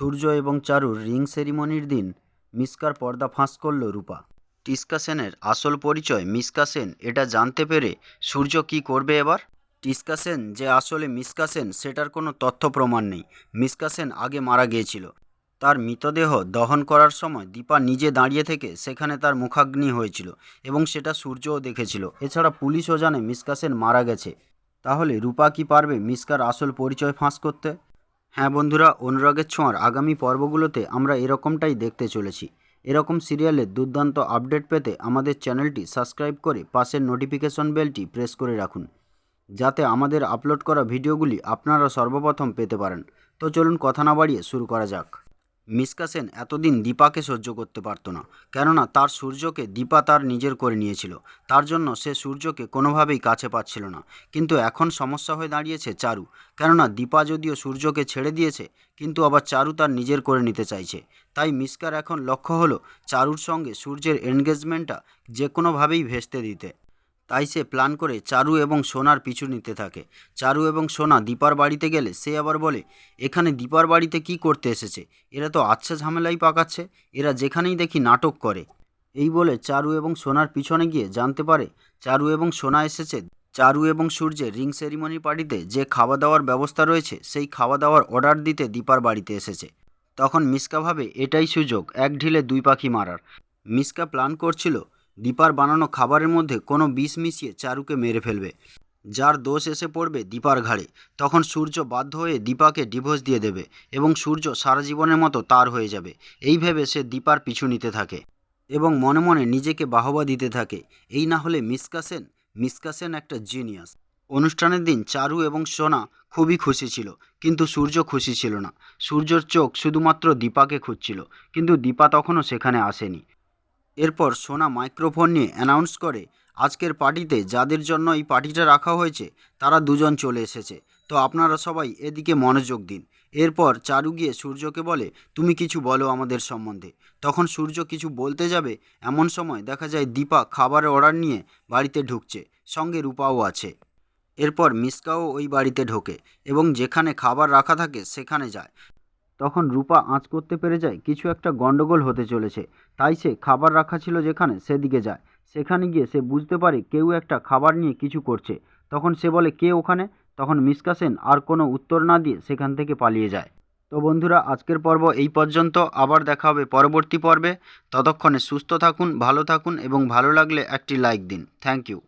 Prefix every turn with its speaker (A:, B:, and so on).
A: সূর্য এবং চারুর রিং সেরিমনির দিন মিসকার পর্দা ফাঁস করল রূপা। টিস্কা সেনের আসল পরিচয় মিসকা সেন, এটা জানতে পেরে সূর্য কি করবে এবার? টিস্কা সেন যে আসলে মিসকা সেন, সেটার কোনো তথ্য প্রমাণ নেই। মিসকা সেন আগে মারা গিয়েছিল। তার মৃতদেহ দহন করার সময় দীপা নিজে দাঁড়িয়ে থেকে সেখানে তার মুখাগ্নি হয়েছিল এবং সেটা সূর্যও দেখেছিল। এছাড়া পুলিশও জানে মিসকা সেন মারা গেছে। তাহলে রূপা কি পারবে মিসকার আসল পরিচয় ফাঁস করতে? হ্যাঁ বন্ধুরা, অনুরাগের ছোঁয়ার আগামী পর্বগুলোতে আমরা এরকমটাই দেখতে চলেছি। এরকম সিরিয়ালে দুর্দান্ত আপডেট পেতে আমাদের চ্যানেলটি সাবস্ক্রাইব করে পাশের নোটিফিকেশন বেলটি প্রেস করে রাখুন, যাতে আমাদের আপলোড করা ভিডিওগুলি আপনারা সর্বপ্রথম পেতে পারেন। তো চলুন কথা না বাড়িয়ে শুরু করা যাক। মিসকা সেন এতদিন দীপাকে সহ্য করতে পারতো না, কেননা তার সূর্যকে দীপা তার নিজের করে নিয়েছিল। তার জন্য সে সূর্যকে কোনোভাবেই কাছে পাচ্ছিল না। কিন্তু এখন সমস্যা হয়ে দাঁড়িয়েছে চারু। কেননা দীপা যদিও সূর্যকে ছেড়ে দিয়েছে, কিন্তু আবার চারু তার নিজের করে নিতে চাইছে। তাই মিসকার এখন লক্ষ্য হলো চারুর সঙ্গে সূর্যের এনগেজমেন্টটা যে কোনোভাবেই ভেস্তে দিতে। তাই সে প্ল্যান করে চারু এবং সোনার পিছু নিতে থাকে। চারু এবং সোনা দীপার বাড়িতে গেলে সে আবার বলে, এখানে দীপার বাড়িতে কি করতে এসেছে? এরা তো আচ্ছা ঝামেলাই পাকাচ্ছে। এরা যেখানেই দেখি নাটক করে। এই বলে চারু এবং সোনার পিছনে গিয়ে জানতে পারে, চারু এবং সোনা এসেছে। চারু এবং সূর্যের রিং সেরিমনি পার্টিতে যে খাওয়া দাওয়ার ব্যবস্থা রয়েছে, সেই খাওয়া দাওয়ার অর্ডার দিতে দীপার বাড়িতে এসেছে। তখন মিসকা ভাবে, এটাই সুযোগ, এক ঢিলে দুই পাখি মারার। মিসকা প্ল্যান করছিল দীপার বানানো খাবারের মধ্যে কোনো বিষ মিশিয়ে চারুকে মেরে ফেলবে। যার দোষ এসে পড়বে দীপার ঘাড়ে। তখন সূর্য বাধ্য হয়ে দীপাকে ডিভোর্স দিয়ে দেবে এবং সূর্য সারা জীবনের মতো তার হয়ে যাবে। এই ভেবে সে দীপার পিছু নিতে থাকে এবং মনে মনে নিজেকে বাহবা দিতে থাকে। এই না হলে মিসকা সেন মিসকা সেন একটা জিনিয়াস। অনুষ্ঠানের দিন চারু এবং সোনা খুবই খুশি ছিল, কিন্তু সূর্য খুশি ছিল না। সূর্যর চোখ শুধুমাত্র দীপাকে খুঁজছিল, কিন্তু দীপা তখনও সেখানে আসেনি। এরপর সোনা মাইক্রোফোন নিয়ে অ্যানাউন্স করে, আজকের পার্টিতে যাদের জন্য এই পার্টিটা রাখা হয়েছে, তারা দুজন চলে এসেছে। তো আপনারা সবাই এদিকে মনোযোগ দিন। এরপর চারু গিয়ে সূর্যকে বলে, তুমি কিছু বলো আমাদের সম্বন্ধে। তখন সূর্য কিছু বলতে যাবে, এমন সময় দেখা যায় দীপা খাবারের অর্ডার নিয়ে বাড়িতে ঢুকছে। সঙ্গে রূপাও আছে। এরপর মিসকাও ওই বাড়িতে ঢোকে এবং যেখানে খাবার রাখা থাকে সেখানে যায়। তখন রূপা আঁচ করতে পেরে যায়, কিছু একটা গন্ডগোল হতে চলেছে। তাই সে খাবার রাখা ছিল যেখানে, সেদিকে যায়। সেখানে গিয়ে সে বুঝতে পারে কেউ একটা খাবার নিয়ে কিছু করছে। তখন সে বলে, কে ওখানে? তখন মিসকা সেন আর কোনো উত্তর না দিয়ে সেখান থেকে পালিয়ে যায়। তো বন্ধুরা, আজকের পর্ব এই পর্যন্ত। আবার দেখা হবে পরবর্তী পর্বে। ততক্ষণে সুস্থ থাকুন, ভালো থাকুন এবং ভালো লাগলে একটি লাইক দিন। Thank you.